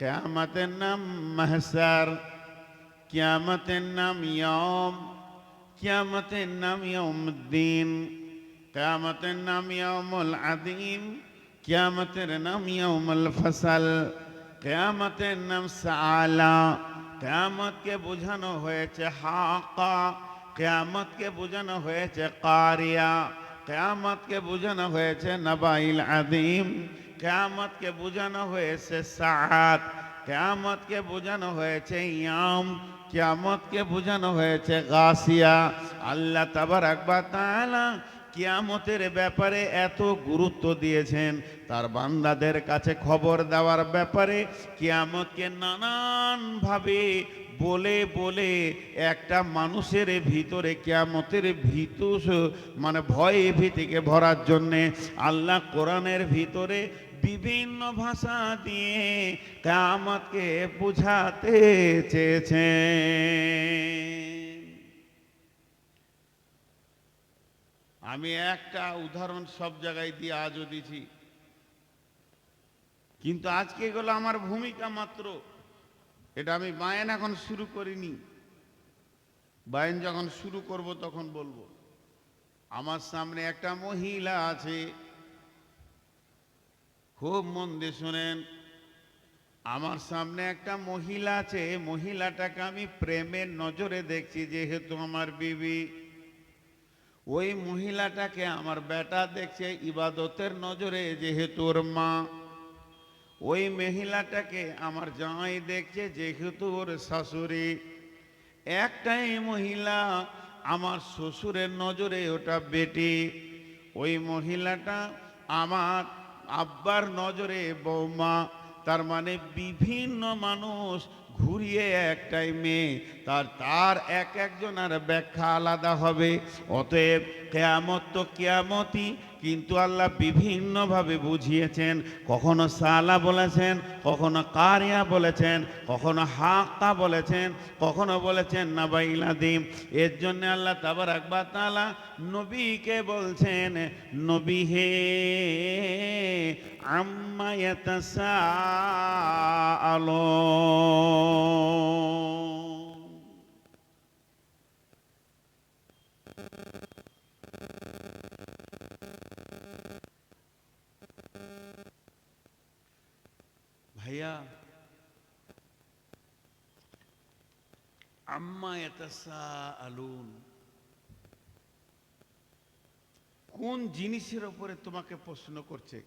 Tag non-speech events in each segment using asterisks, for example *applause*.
কেয়ামতের নাম মাহসার কিয়ামতের নাম ইয়ম কিয়ামতের নাম ইয়মুদ্দিন কিয়ামতের নাম ইয়মুল আদিম, কিয়ামতের নাম ইয়মুল ফসল, কিয়ামতের নাম সালা কিয়ামতকে বোঝানো হয়েছে হাকা কিয়ামতকে বোঝানো হয়েছে কারিয়া, কিয়ামতকে বোঝানো হয়েছে নবাইল আদিম কিয়ামতকে বোঝানো হয়েছে সাত কিয়ামতকে বোঝানো হয়েছে ইয়াম, কিয়ামতকে বোঝানো হয়েছে গাসিয়া। আল্লাহ তাবার একবার তাআলা কিয়ামতের ব্যাপারে এত গুরুত্ব দিয়েছেন। তার বান্দাদের কাছে খবর দেওয়ার ব্যাপারে কিয়ামতকে নানানভাবে বলে বলে একটা মানুষের ভিতরে কিয়ামতের ভীতু মানে ভয়ে ভীতিকে ভরার জন্যে আল্লাহ কোরআনের ভিতরে বিভিন্ন ভাষা দিয়ে কামতকে বুঝাতে চেয়েছে আমি একটা উদাহরণ সব জায়গায় দিয়ে আজও দিছি। কিন্তু আজকে এগুলো আমার ভূমিকা মাত্র। এটা আমি বায়ন এখন শুরু করিনি। বায়ন যখন শুরু করব তখন বলব, আমার সামনে একটা মহিলা আছে খুব মন দিয়ে শোনেন। আমার সামনে একটা মহিলা আছে মহিলাটাকে আমি প্রেমের নজরে দেখছি, যেহেতু আমার বিবি। ওই মহিলাটাকে আমার বেটা দেখছে ইবাদতের নজরে, যেহেতু ওর মা। ওই মহিলাটাকে আমার জামাই দেখছে, যেহেতু ওর শাশুড়ি। একটাই মহিলা আমার শ্বশুরের নজরে, ওটা বেটি। ওই মহিলাটা আমার আব্বার নজরে বৌমা, তার মানে বিভিন্ন মানুষ ঘুরিয়ে একটাই মেয়ে, তার তার এক একজনের ব্যাখ্যা আলাদা হবে। অতএব কেয়ামত তো কেয়ামতই কিন্তু আল্লাহ বিভিন্নভাবে বুঝিয়েছেন, কখনো সালা বলেছেন, কখনো কারিয়া বলেছেন, কখনো হাক্কা বলেছেন, কখনো বলেছেন নাবাইলাদিম এর জন্য আল্লাহ তাবার একবার তালা নবীকে বলছেন, নবী হে, আম্মা ইয়াতাসাআলুন। ভাইয়া, আম্মা আলুন কোন জিনিসের ওপরে তোমাকে প্রশ্ন করছে?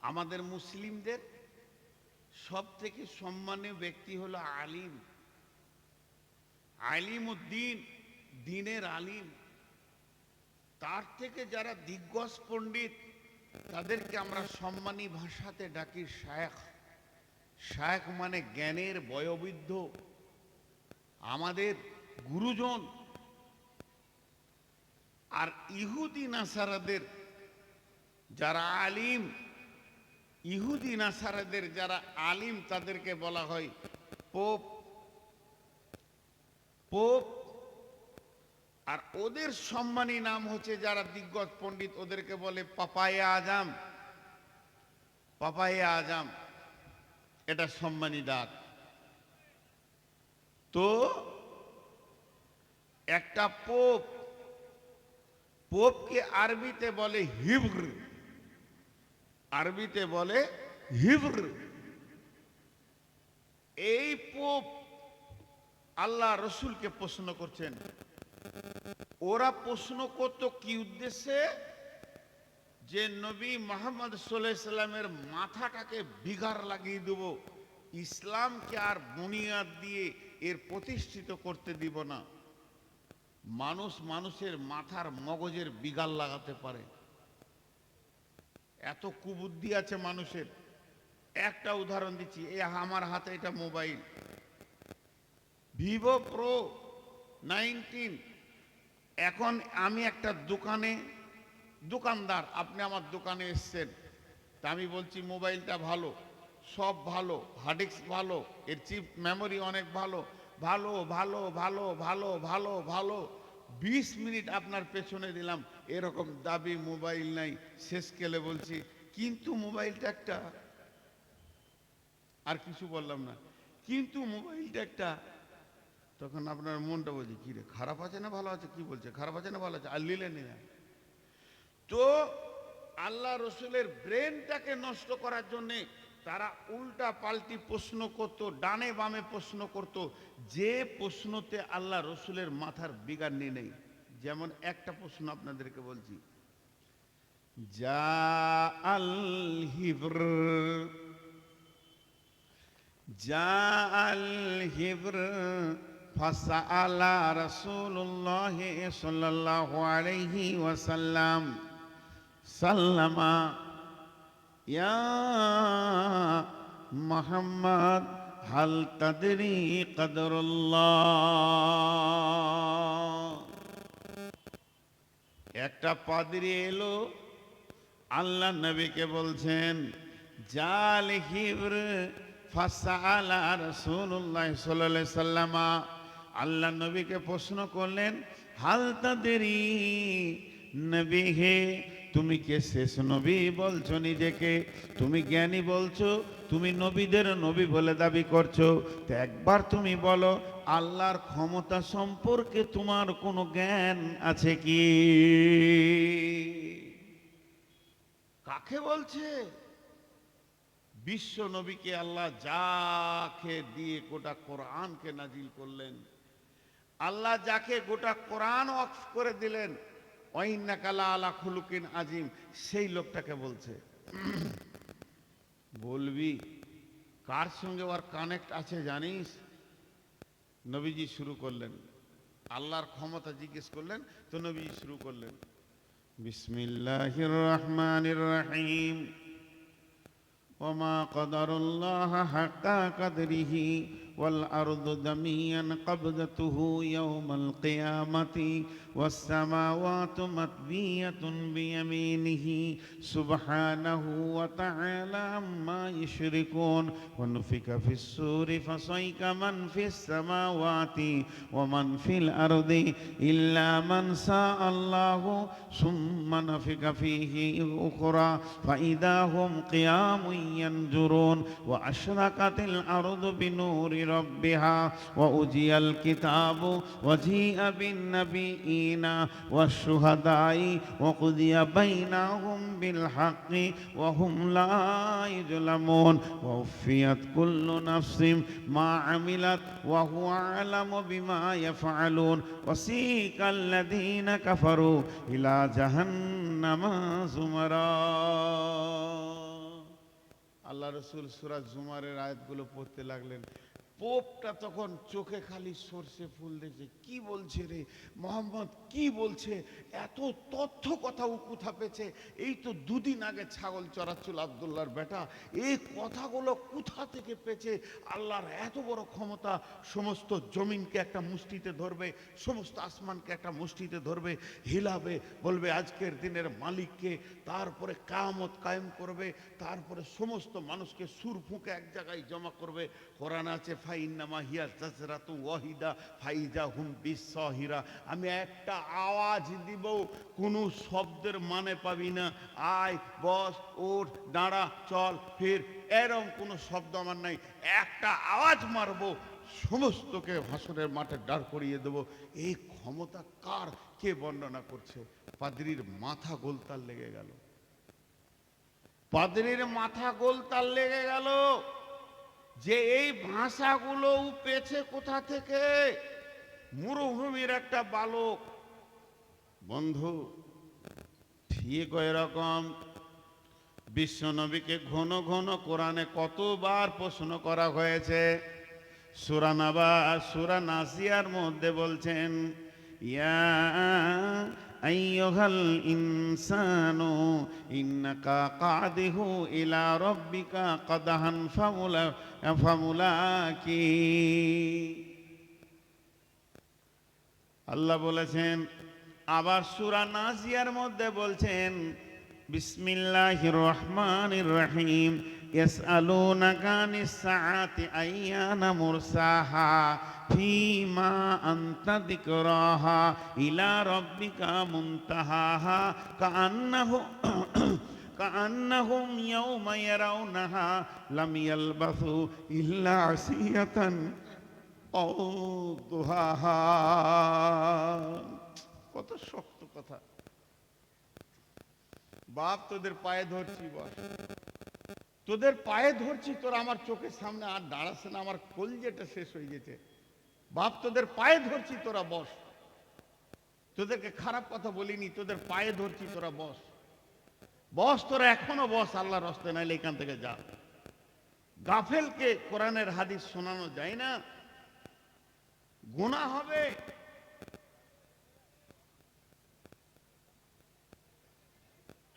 আমাদের মুসলিমদের সব থেকে সম্মানীয় ব্যক্তি হলো আলিম। আলিম উদ্দিন দিনের আলিম। তার থেকে যারা দিগ্গজ পণ্ডিত তাদেরকে আমরা সম্মানী ভাষাতে ডাকি শায়েখ। শায়েখ মানে জ্ঞানের বয়োবৃদ্ধ, আমাদের গুরুজন। আর ইহুদি নাসারাদের যারা আলিম, ইহুদি নাসারাদের যারা আলিম, তাদেরকে বলা হয় পোপ। পোপ আর ওদের সম্মানী নাম হচ্ছে যারা দিগ্গজ পণ্ডিত, ওদেরকে বলে পাপায়া আজাম। পাপায়া আজাম, এটা সম্মানী ডাক। তো একটা পোপ, পোপকে আরবিতে বলে হিব্র, আরবিতে বলে হিব্র। এই পোপ আল্লাহ রসুলকে প্রশ্ন করছেন ওরা প্রশ্ন করতো কি উদ্দেশ্যে? যে নবী মোহাম্মদ সাল্লামের মাথাটাকে বিঘার লাগিয়ে দেব। ইসলামকে আর বুনিয়াদ দিয়ে এর প্রতিষ্ঠিত করতে দিব না। মানুষ মানুষের মাথার মগজের বিগাল লাগাতে পারে। এত কুবুদ্ধি আছে মানুষের। একটা উদাহরণ দিচ্ছি এই আমার হাতে এটা মোবাইল। ভিভো প্রো নাইনটিন এখন আমি একটা দোকানে, দোকানদার, আপনি আমার দোকানে এসছেন। তা আমি বলছি, মোবাইলটা ভালো, সব ভালো হার্ডিক্স ভালো, এর চিপ মেমোরি অনেক ভালো ভালো ভালো ভালো ভালো ভালো ভালো। বিশ মিনিট আপনার পেছনে দিলাম, এরকম দাবি মোবাইল নাই, শেষ কেলে বলছি, কিন্তু মোবাইলটা একটা, আর কিছু বললাম না, কিন্তু মোবাইলটা একটা তখন আপনার মনটা বলছে, কি রে, খারাপ আছে না ভালো আছে? কি বলছে? খারাপ আছে না ভালো আছে? আর নিলেন না। তো আল্লাহ রসুলের ব্রেনটাকে নষ্ট করার জন্যে তারা উল্টা পাল্টি প্রশ্ন করত, ডানে বামে প্রশ্ন করত। যে প্রশ্নতে আল্লাহ রসুলের মাথার বিগান্নি নেই। যেমন একটা প্রশ্ন আপনাদেরকে বলছি। যা আল হিব্র, যা আল হিব্র فسأل رسول الله صلى الله عليه وسلم سلم يا محمد هل تدري قدر الله একটা পাদ্রী এলো আল্লাহ নবীকে বলছেন জাল হিব্র ফাসালা রাসূলুল্লাহ সাল্লাল্লাহু আলাইহি সাল্লামা আল্লাহ নবীকে প্রশ্ন করলেন, হাল দেরি নবী হে, তুমি কে শেষ নবী বলছো নিজেকে? তুমি জ্ঞানী বলছো, তুমি নবীদের নবী বলে দাবি করছ। তো একবার তুমি বলো, আল্লাহর ক্ষমতা সম্পর্কে তোমার কোনো জ্ঞান আছে কি? কাকে বলছে? বিশ্ব নবীকে আল্লাহ যাকে দিয়ে গোটা কোরআনকে নাজিল করলেন। আল্লাহ যাকে গোটা কোরআন অফ করে দিলেন অইন্নাকালা আলা খুলুকিন আজিম, সেই লোকটাকে বলছে। *clears throat* বলবি, কার সঙ্গে ওর কানেক্ট আছে জানিস? নবীজি শুরু করলেন। আল্লাহর ক্ষমতা জিজ্ঞেস করলেন, তো নবীজি শুরু করলেন। বিসমিল্লাহ রহমান ওমা কদরুল্লাহ হাক্কা কদরিহি। والأرض دميا قبضته يوم القيامة والسماوات مطبية بيمينه. سبحانه وتعالى عما يشركون. ونفك في السور فصيك من في السماوات ومن في الأرض إلا من شاء الله. ثم نفك فيه أخرى فإذا هم قيام ينظرون. وأشرقت الأرض بنور ربها وأجي الكتاب وجيء بالنبيين والشهداء وقضي بينهم بالحق وهم لا يظلمون ووفيت كل نفس ما عملت وهو أعلم بما يفعلون وسيق الذين كفروا إلى جهنم زمرا আল্লাহ রসুল সুরাজ জুমারের আয়াতগুলো পড়তে লাগলেন পোপটা তখন চোখে খালি সর্ষে ফুল দেখছে। কি বলছে রে? মোহাম্মদ, কি বলছে? এত তথ্য কথা কোথা পেয়েছে? এই তো দুদিন আগে ছাগল চড়াচ্ছিল আবদুল্লাহর বেটা। এই কথাগুলো কোথা থেকে পেয়েছে? আল্লাহর এত বড় ক্ষমতা, সমস্ত জমিনকে একটা মুষ্টিতে ধরবে, সমস্ত আসমানকে একটা মুষ্টিতে ধরবে, হিলাবে, বলবে আজকের দিনের মালিককে, তারপরে কামত কায়েম করবে, তারপরে সমস্ত মানুষকে সুর ফুঁকে এক জায়গায় জমা করবে। কোরআন আছে আমি একটা আওয়াজ দিব, কোনো শব্দের মানে পাবি না। আয়, বস, ওঠ, দাঁড়া, চল, ফির। এরম কোনো শব্দ আমার নাই। একটা আওয়াজ মারবো, সমস্তকে ভাষণের মাঠে দাঁড় করিয়ে দেব। এই ক্ষমতা কার? কে বর্ণনা করছে? পাদ্রির মাথা গোলতাল লেগে গেল। পাদ্রির মাথা গোলতাল লেগে গেল। যে এই ভাষাগুলো পেছে কোথা থেকে? মরুভূমির একটা বালক। বন্ধু, ঠিক ওই এরকম বিশ্বনবীকে ঘন ঘন কোরআনে কতবার প্রশ্ন করা হয়েছে। সুরানাবা সুরানাসিয়ার মধ্যে বলছেন, ইয়া আইয়ুহাল ইনসানু ইন্নাকা কাদিহু ইলা রাব্বিকা কাদাহান ফামুলা, ফামুলাকি। আল্লাহ বলেছেন, আবার সূরা নাজিয়ার মধ্যে বলছেন, বিসমিল্লাহির রহমানির রহিম। ইয়াসআলুনাকা আনিস সাআতি আইয়ানা মুরসাহা ফিমা আনতা যিকরাহা ইলা রাব্বিকা মুনতাহাহা কাআন্নাহু কান্নাহুম ইয়াউমা ইয়ারাউনাহা লাম ইয়ালবাসু ইল্লা আসিয়াতান আও দুহাহা কত শক্ত কথা। বাপ তোদের পায়ে ধরছি, বস। তোদের পায়ে ধরছি, তোর আমার চোখের সামনে আর দাঁড়াচ্ছে না, আমার খোল যেটা শেষ হয়ে গেছে। বাপ, তোদের পায়ে ধরছি, তোরা বস। তোদেরকে খারাপ কথা বলিনি, তোদের পায়ে ধরছি, তোরা বস। বস, তোরা এখনও বস, আল্লাহর রস্তে নাইলে এখান থেকে যা। গাফেলকে কোরআনের হাদিস শোনানো যায় না। গুণা হবে।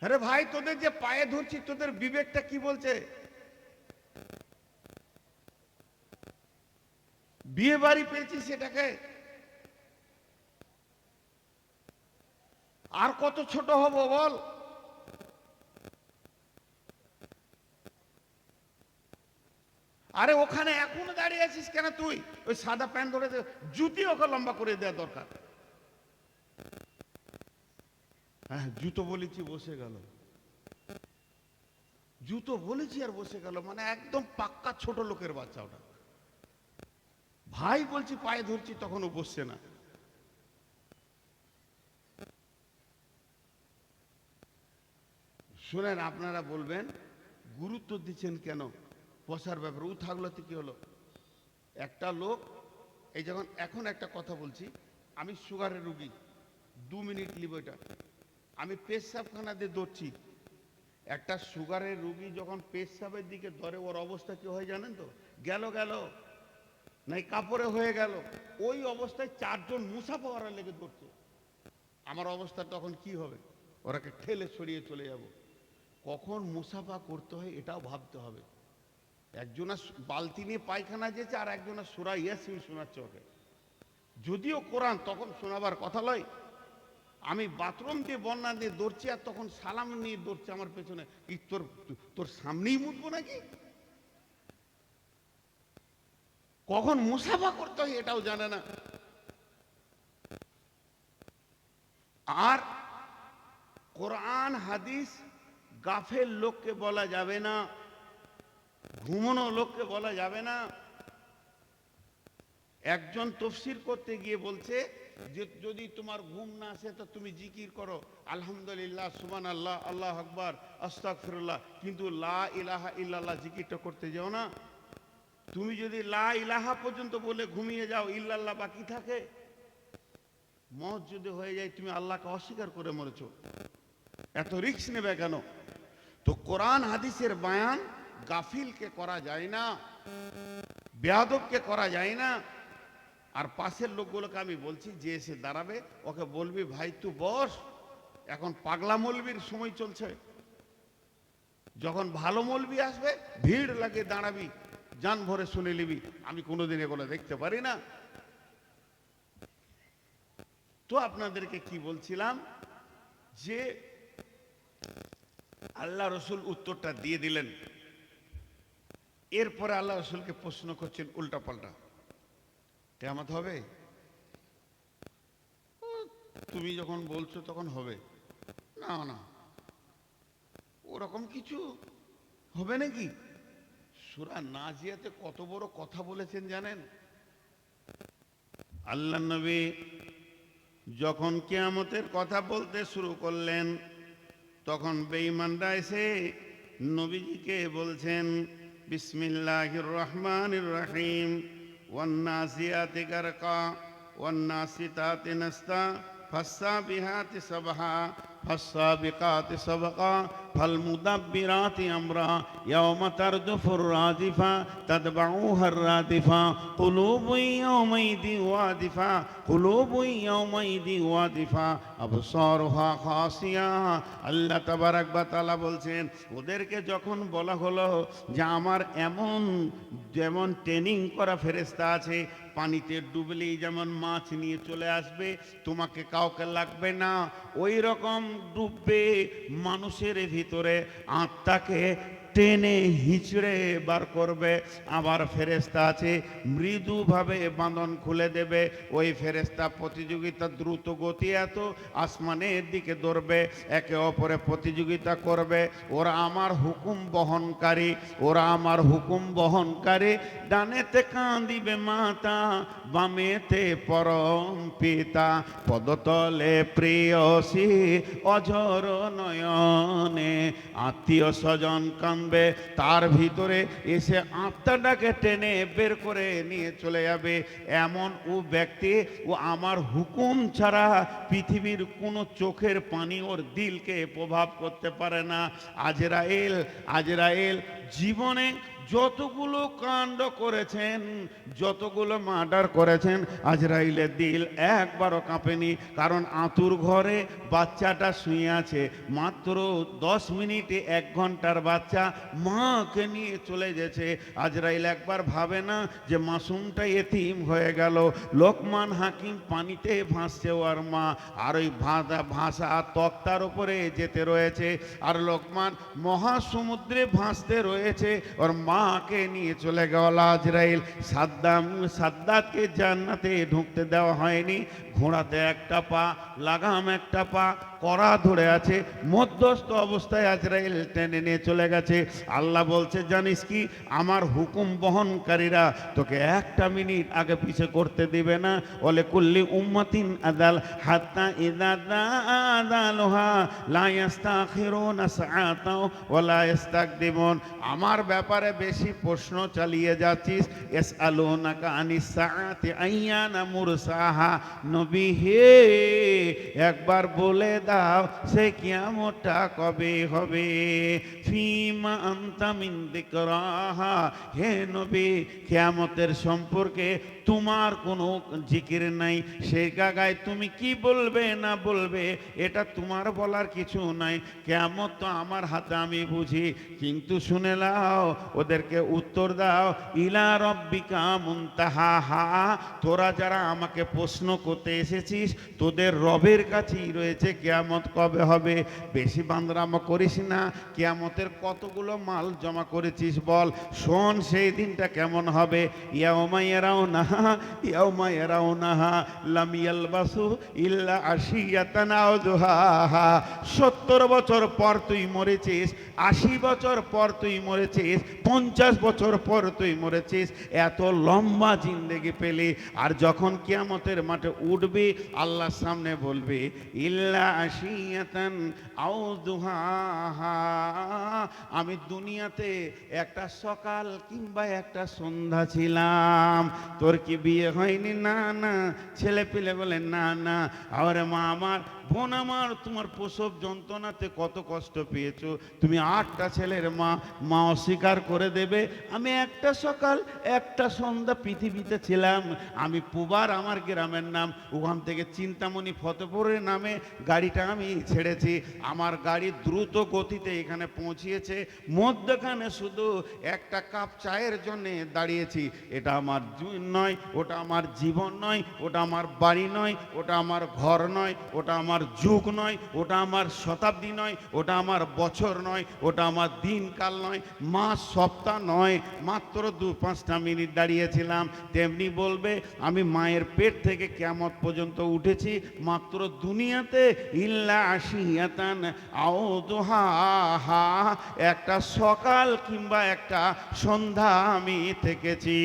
আরে ভাই, তোদের যে পায়ে ধরছি, তোদের বিবেকটা কি বলছে? বিয়ে বাড়ি পেয়েছি সেটাকে? আর কত ছোট হব বল? আরে ওখানে এখনও দাঁড়িয়ে আছিস কেন তুই? ওই সাদা প্যান্ট ধরে জুতি ওকে লম্বা করে দেওয়া দরকার। হ্যাঁ জুতো বলেছি, বসে গেল। জুতো বলেছি আর বসে গেল মানে একদম পাক্কা ছোট লোকের বাচ্চা ওটা। ভাই বলছি, পায়ে ধরছি, তখনও বসছে না। শোনেন, আপনারা বলবেন, গুরুত্ব দিচ্ছেন কেন বসার ব্যাপারে? ও থাকল তো কি হলো? একটা লোক, এই যখন, এখন একটা কথা বলছি, আমি সুগারের রুগী, দু মিনিট নিব এটা। আমি পেশাবখানা দিয়ে দৌড়ছি একটা সুগারের রুগী যখন পেশাবের দিকে ধরে, ওর অবস্থা কি হয় জানেন তো? গেল গেল। নাই কাপড়ে হয়ে গেল। ওই অবস্থায় চারজন মুসা পাওয়ার লেগে ধরছে। আমার অবস্থা তখন কি হবে? ওরাকে ঠেলে সরিয়ে চলে যাব। কখন মুসাফা করতে হয় এটাও ভাবতে হবে। একজনা বালতি নিয়ে পায়খানা যেছে আর একজনা সুরা ইয়াসিন শোনাচ্ছে ওকে। যদিও কোরআন তখন শোনাবার কথা লয় আমি বাথরুম দিয়ে বন্যা দিয়ে দৌড়ছি আর তখন সালাম নিয়ে দৌড়ছে আমার পেছনে। কি তোর তোর সামনেই মুতবো নাকি? কখন মুসাফা করতে হয় এটাও জানে না। আর কোরআন, হাদিস গাফের লোককে বলা যাবে না, ঘুমনো লোককে বলা যাবে না। একজন তফসির করতে গিয়ে বলছে যে যদি তোমার ঘুম না আসে, তো তুমি জিকির করো। আলহামদুলিল্লাহ সুবান আল্লাহ আল্লাহ আকবর আস্তাক ফিরুল্লাহ কিন্তু লা ইলাহা ইল্লাল্লাহ জিকিরটা করতে যাও না। তুমি যদি লা ইলাহা পর্যন্ত বলে ঘুমিয়ে যাও, ইল্লাল্লাহ বাকি থাকে। মত যদি হয়ে যায়, তুমি আল্লাহকে অস্বীকার করে মরেছ। এত রিস্ক নেবে কেন? তো কোরআন, হাদিসের বায়ান গাফিলকে করা যায় না, বেয়াদবকে করা যায় না। আর পাশের লোকগুলোকে আমি বলছি, যে এসে দাঁড়াবে, ওকে বলবি, ভাই, তুই বস, এখন পাগলা মলবির সময় চলছে। যখন ভালো মলবি আসবে, ভিড় লাগে দাঁড়াবি, যান ভরে শুনে নিবি। আমি কোনোদিন এগুলো দেখতে পারি না। তো আপনাদেরকে কি বলছিলাম, যে আল্লাহ রসুল উত্তরটা দিয়ে দিলেন। এরপরে আল্লাহ রসুলকে প্রশ্ন করছেন উল্টা পাল্টা কেমত হবে? তুমি যখন বলছো তখন হবে। না না। ওরকম কিছু হবে নাকি? সুরা নাজিয়াতে কত বড় কথা বলেছেন জানেন? আল্লাহ নবী যখন কেয়ামতের কথা বলতে শুরু করলেন, তখন বেঈমানরা এসে নবীজিকে বলছেন, বিসমিল্লাহির রহমানির রহিম। वन्नासियाति कर्क वन्नासिता तिनस्ता फस्सा बिहाति सबहा ফাসসাবিকাতি সাবকা فالمدبرات أمرا يوم ترجف الرادفة تتبعوها الرادفة قلوب يومئذ وادفة قلوب يومئذ وادفة أبصارها خاسية আল্লাহ তাবারাক বা তাআলা বলছেন ওদেরকে যখন বলা হলো যে আমার এমন যেমন ট্রেনিং করা ফেরেস্তা আছে পানিতে ডুবলেই যেমন মাছ নিয়ে চলে আসবে, তোমাকে কাউকে লাগবে না। ওই রকম ডুববে মানুষের ভিতরে আত্মাকে টেনে হিচড়ে বার করবে। আবার ফেরেস্তা আছে, মৃদুভাবে বাঁধন খুলে দেবে। ওই ফেরেস্তা প্রতিযোগিতা দ্রুত গতি এত, আসমানের দিকে দৌড়বে, একে অপরে প্রতিযোগিতা করবে। ওরা আমার হুকুম বহনকারী, ওরা আমার হুকুম বহনকারী। ডানেতে কাঁদিবে মাতা, বামেতে পরম পিতা। পদতলে প্রিয়সী, অঝর নয়নে আত্মীয় স্বজন কাঁদবে তার ভিতরে এসে আত্মাটাকে টেনে বের করে নিয়ে চলে যাবে। এমন ও ব্যক্তি ও আমার হুকুম ছাড়া পৃথিবীর কোনো চোখের পানি ওর দিলকে প্রভাব করতে পারে না। আজরায়েল আজরাইল, জীবনে যতগুলো কাণ্ড করেছেন, যতগুলো মার্ডার করেছেন, আজরাইলের দিল একবারও কাঁপেনি, কারণ আতুর ঘরে বাচ্চাটা শুয়ে আছে। মাত্র দশ মিনিটে এক ঘণ্টার বাচ্চা মাকে নিয়ে চলে গেছে। আজরাইল একবার ভাবে না যে মাসুমটা এতিম হয়ে গেল। লোকমান হাকিম পানিতে ভাসছে ওর মা, আর ওই ভাষা ভাষা তক্তার উপরে যেতে রয়েছে। আর লোকমান মহাসমুদ্রে ভাসতে রয়েছে। ওর মাকে নিয়ে চলে গেল আজরাইল। সাদ্দাম, সাদ্দাতকে জান্নাতে ঢুকতে দেওয়া হয়নি। ঘোড়াতে একটা পা, লাগাম একটা পা কড়া ধরে আছে, মধ্যস্থ অবস্থায় আজরাইল টেনে নিয়ে চলে গেছে। আল্লাহ বলছে, জানিস কি, আমার হুকুম বহনকারীরা তোকে একটা মিনিট আগে পিছে করতে দিবে না। বলে কুল্লি উম্মাতিন আদাল হাত্তা ইদাদা আদালহা লা ইয়াস্তাখিরুনা সাআতাও ওয়ালা ইস্তাকদিমুন আমার ব্যাপারে বেশি প্রশ্ন চালিয়ে যাচ্ছিস। এস আলো ইয়াসআলুনাকা আনিস সাআতি আইয়ানা মুরসাহা। নবী হে, একবার বলে দাও সে কিয়ামতটা কবে হবে? ফিমা আনতা মিন যিকরাহা। হে নবী, কিয়ামতের সম্পর্কে তোমার কোনো জিকির নাই। সেই জায়গায় তুমি কি বলবে, না বলবে, এটা তোমার বলার কিছু নাই। কেমন তো আমার হাতে, আমি বুঝি। কিন্তু শুনে নাও, ওদেরকে উত্তর দাও। ইলা রব্বিকা মুনতাহা, হা, তোরা যারা আমাকে প্রশ্ন করতে এসেছিস, তোদের রবের কাছেই রয়েছে কেয়ামত কবে হবে? বেশি বান্দরামো করিস না। কেয়ামতের কতগুলো মাল জমা করেছিস বল? শোন সেই দিনটা কেমন হবে। ইয়াওমা ইয়ারাউনাহা ইয়াওমা ইয়ারাউনাহা লাম ইয়ালবাসু ইল্লা আশিয়াতান আও দুহাহা 70 বছর পর তুই মরেছিস, আশি বছর পর তুই মরেছিস, পঞ্চাশ বছর পর তুই মরেছিস। এত লম্বা জিন্দেগি পেলি। আর যখন কেয়ামতের মাঠে উঠবি, আল্লাহর সামনে বলবি, ইল্লা আমি দুনিয়াতে একটা সকাল কিংবা একটা সন্ধ্যা ছিলাম। তোর কি বিয়ে হয়নি? না না। ছেলে পিলে বলে, না না। আরে মা, আমার বোন আমার, তোমার প্রসব যন্ত্রণাতে কত কষ্ট পেয়েছ? তুমি আটটা ছেলের মা মা অস্বীকার করে দেবে, আমি একটা সকাল, একটা সন্ধ্যা পৃথিবীতে ছিলাম। আমি পুবার আমার গ্রামের নাম, ওখান থেকে চিন্তামণি ফতেপুরের নামে গাড়িটা আমি ছেড়েছি। আমার গাড়ি দ্রুত গতিতে এখানে পৌঁছিয়েছে, মধ্যখানে শুধু একটা কাপ চায়ের জন্য দাঁড়িয়েছি। এটা আমার নয়, ওটা আমার জীবন নয়, ওটা আমার বাড়ি নয়, ওটা আমার ঘর নয়, ওটা আমার যুগ নয়, ওটা আমার শতাব্দী নয়, ওটা আমার বছর নয়, ওটা আমার দিনকাল নয় মাস সপ্তাহ নয়, মাত্র দু পাঁচটা মিনিট দাঁড়িয়েছিলাম। তেমনি বলবে, আমি মায়ের পেট থেকে কেমন পর্যন্ত উঠেছি, মাত্র দুনিয়াতে ইল্লা আশিয়াতান আও হা, একটা সকাল কিংবা একটা সন্ধ্যা আমি থেকেছি।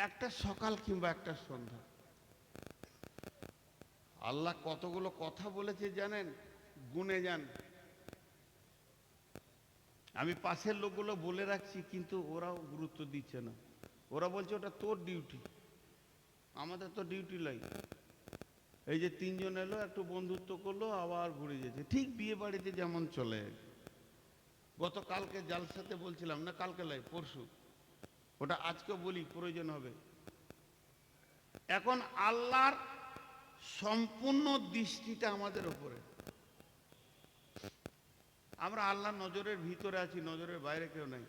একটা সকাল কিংবা একটা সন্ধ্যা। আল্লাহ কতগুলো কথা বলেছে জানেন? গুনে যান। আমি পাশের লোকগুলো বলে রাখছি, কিন্তু ওরাও গুরুত্ব দিচ্ছে না। ওরা বলছে, ওটা তোর ডিউটি। আমাদের তো ডিউটি লাই। এই যে তিনজন এলো, একটু বন্ধুত্ব করল, আবার ঘুরে যেছে ঠিক বিয়ে বাড়িতে যেমন চলে। গতকালকে জালসাতে বলছিলাম, না, কালকে লাই, পরশু। ওটা আজকে বলি, প্রয়োজন হবে। এখন আল্লাহর সম্পূর্ণ দৃষ্টিটা আমাদের উপরে। আমরা আল্লাহ নজরের ভিতরে আছি, নজরের বাইরে কেউ নাই।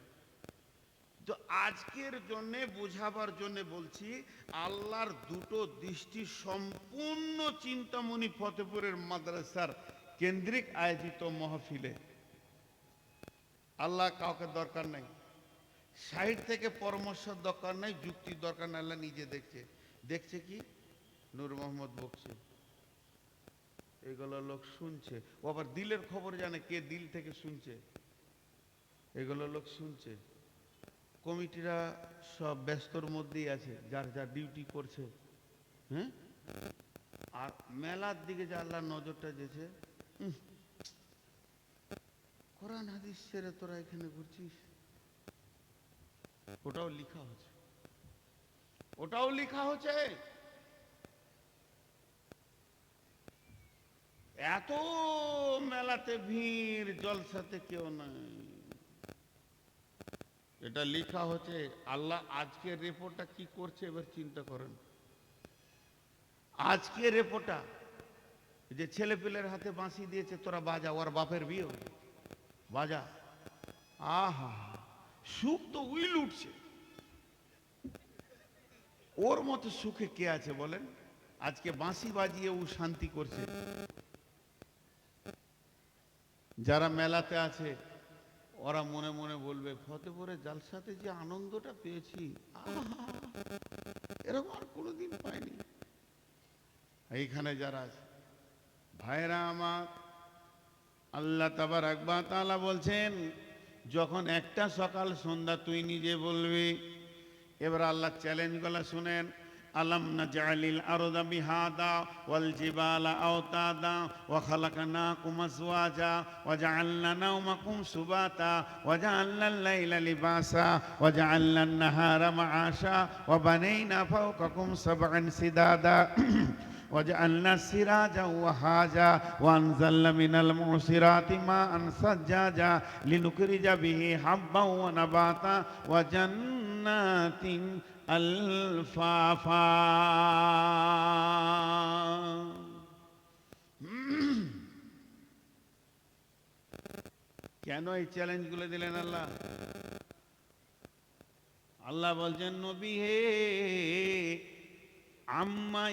তো আজকের জন্য, বোঝাবার জন্য বলছি, আল্লাহর দুটো দৃষ্টি সম্পূর্ণ চিন্তামণি ফতেপুরের মাদ্রাসার কেন্দ্রিক আয়োজিত মহফিলে। আল্লাহ কাউকে দরকার নাই। সাইড থেকে পরামর্শ দরকার নাই, যুক্তির দরকার নাই, আল্লাহ নিজে দেখছে। দেখছে কি? নূর মোহাম্মদ বকছে এগুলো লোক শুনছে। ও আবার দিলের খবর জানে, কে দিল থেকে শুনছে? এগুলো লোক শুনছে। কমিটিরা সব ব্যস্তর মধ্যেই আছে, যার যার ডিউটি করছে। হ্যাঁ? আর মেলার দিকে যে আল্লাহ নজরটা যেছে কোরআন হাদিস ছেড়ে তোরা এখানে ঘুরছিস? ওটাও লেখা হচ্ছে। ওটাও লেখা হচ্ছে। এত মেলাতে ভিড়, জলসাতে কেউ নাই। এটা লেখা হচ্ছে, আল্লাহ আজকের রেপোর্টটা কি করছে এবার চিন্তা করেন। আজকে রেপোর্টটা যে ছেলে পেলের হাতে বাঁশি দিয়েছে, তোরা বাজা, ওর বাপের বিয়ে। বাজা। আহা। সুখ তো উইল উঠছে। ওর মতো সুখে কে আছে বলেন? আজকে বাঁশি বাজিয়ে ও শান্তি করছে। যারা মেলাতে আছে, ওরা মনে মনে বলবে ফতেপুরে জালসাতে যে আনন্দটা পেয়েছি এরকম আর কোনোদিন পাইনি। এইখানে যারা আছে, ভাইরা আমার, আল্লাহ তাবার আকবার তাআলা বলছেন যখন একটা সকাল সন্ধ্যা তুই নিজে বলবি, এবার আল্লাহ চ্যালেঞ্জ চ্যালেঞ্জগুলো শুনেন। আলম না নাজআলিল আরদা বিহাদা ওয়াল জিবালা আওতাদা ওয়া খালাকনাকুম আজওয়াজা ওয়া জাআলনা নাওমাকুম সুবাতা ওয়া জাআলনা আল-লাইলা লিবাসা ওয়া জাআলনা আন-নাহারা মাআশা ওয়া বানাইনা ফাওকাকুম সাবআন সিদাদা। وجعلنا سراجا وهاجا وانزلنا من المعصرات ماء ثجاجا لنخرج به حبا ونباتا وجنات الفافا কেন এই চ্যালেঞ্জগুলো দিলেন আল্লাহ আল্লাহ বলছেন নবী হে আম্মা